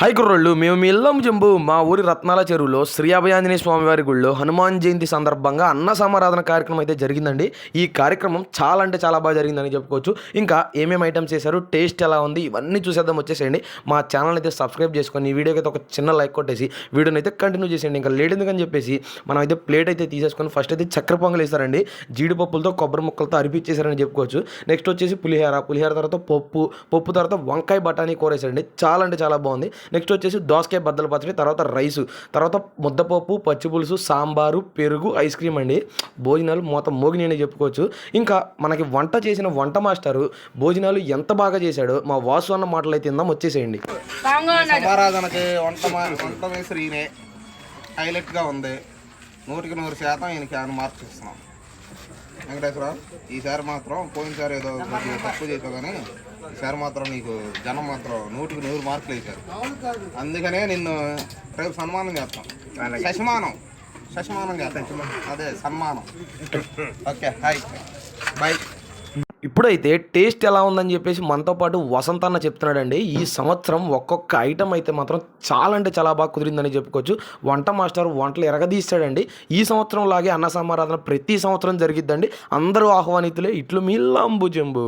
High కుర్రోళ్ళు మేము మీ ఇల్లం జంబు మా ఊరి రత్నాల చెరువులో శ్రీ అభయాంజనేయ స్వామి వారి గుళ్ళో హనుమాన్ జయంతి సందర్భంగా అన్న సమారాధన కార్యక్రమం అయితే జరిగిందండి. ఈ కార్యక్రమం చాలా అంటే చాలా బాగా జరిగిందని చెప్పుకోవచ్చు. ఇంకా ఏమేమి ఐటమ్స్ చేశారు టేస్ట్ ఎలా ఉంది ఇవన్నీ చూసేద్దాం వచ్చేసేయండి. మా ఛానల్ అయితే సబ్స్క్రైబ్ చేసుకొని ఈ వీడియోకి అయితే ఒక చిన్న లైక్ కొట్టేసి వీడియోని అయితే కంటిన్యూ చేసేయండి. ఇంకా లేట్ ఎందుకని చెప్పేసి మనం అయితే ప్లేట్ అయితే తీసేసుకొని ఫస్ట్ అయితే చక్కెర పొంగలు వేస్తారండి. జీడిపప్పులతో కొబ్బరి ముక్కలతో అరిపించేశారని చెప్పుకోవచ్చు. నెక్స్ట్ వచ్చేసి పులిహోర పులిహోర తర్వాత పప్పు పప్పు తర్వాత వంకాయ బఠానీ కూర వేసారండి చాలా అంటే చాలా బాగుంది. నెక్స్ట్ వచ్చేసి దోసకాయ బద్దల పచ్చడి తర్వాత రైసు తర్వాత ముద్దపప్పు పచ్చి పులుసు సాంబారు పెరుగు ఐస్ క్రీమ్ అండి. భోజనాలు మొత్తం మోగిని చెప్పుకోవచ్చు. ఇంకా మనకి వంట చేసిన వంట మాస్టరు భోజనాలు ఎంత బాగా చేశాడో మా వాసు అన్న మాటలు అయితే ఇందాం వచ్చేసేయండి సమారాధనకి వంట మా- వంట హైలైట్గా ఉంది. నూటికి నూరు శాతం ఈయనకి ఆయన మార్క్స్ ఇస్తున్నాం. వెంకటేశ్వర ఈసారి మాత్రం పోయినసారి ఏదో కొద్దిగా తక్కువ చేసావు కానీ ఈసారి మాత్రం నీకు జనం మాత్రం నూటికి నూరు మార్కులు వేశారు. అందుకనే నిన్ను రేపు సన్మానం చేస్తాం. శశమానం శశమానం చేస్తాం. అదే సన్మానం. Okay hi. బాయ్ ఇప్పుడైతే టేస్ట్ ఎలా ఉందని చెప్పేసి మనతో పాటు వసంత అన్న చెప్తున్నాడండి. ఈ సంవత్సరం ఒక్కొక్క ఐటమ్ అయితే మాత్రం చాలా అంటే చాలా బాగా కుదిరిందని చెప్పుకోవచ్చు. వంట మాస్టర్ వంటలు ఎరగదీస్తాడండి. ఈ సంవత్సరం లాగే అన్న సమారాధన ప్రతి సంవత్సరం జరిగిద్దండి. అందరూ ఆహ్వానితులే ఇట్లు మీ జంబు.